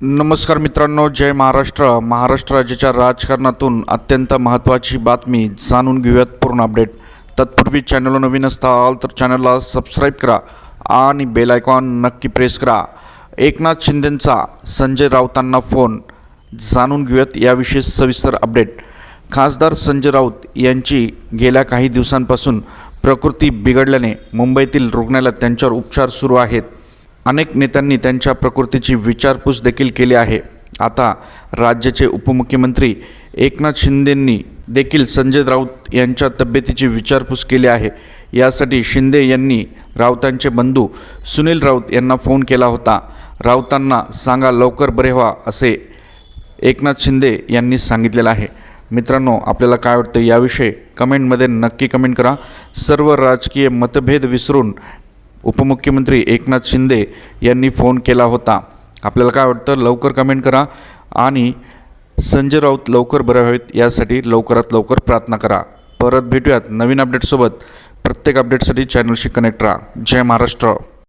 नमस्कार मित्रांनो जय महाराष्ट्र. महाराष्ट्र राज्याच्या राजकारणातून अत्यंत महत्त्वाची बातमी जाणून घेऊयात पूर्ण अपडेट. तत्पूर्वी चॅनलला नवीन असताल तर चॅनलला सबस्क्राईब करा आणि बेल आयकॉन नक्की प्रेस करा. एकनाथ शिंदेंचा संजय राऊतांना फोन जाणून घेऊयात याविषयी सविस्तर अपडेट खासदार संजय राऊत यांची गेल्या काही दिवसांपासून प्रकृती बिघडल्याने मुंबईतील रुग्णालयात त्यांच्यावर उपचार सुरू आहेत. अनेक नेत्यांनी त्यांच्या प्रकृतीची विचारपूस देखील केली आहे. आता राज्याचे उपमुख्यमंत्री एकनाथ शिंदेंनी देखील संजय राऊत यांच्या तब्येतीची विचारपूस केली आहे. यासाठी शिंदे यांनी राऊतांचे बंधू सुनील राऊत यांना फोन केला होता. राऊतांना सांगा लवकर बरे व्हा असे एकनाथ शिंदे यांनी सांगितलेलं आहे. मित्रांनो आपल्याला काय वाटतं याविषयी कमेंटमध्ये नक्की कमेंट करा. सर्व राजकीय मतभेद विसरून उपमुख्यमंत्री एकनाथ शिंदे यांनी फोन केला होता. आपल्याला काय वाटतं? लवकर कमेंट करा आणि संजय राऊत लवकर बरे व्हावेत यासाठी लवकरात लवकर प्रार्थना करा. परत भेटूयात नवीन अपडेटसोबत प्रत्येक अपडेटसाठी चॅनलशी कनेक्ट राहा. जय महाराष्ट्र.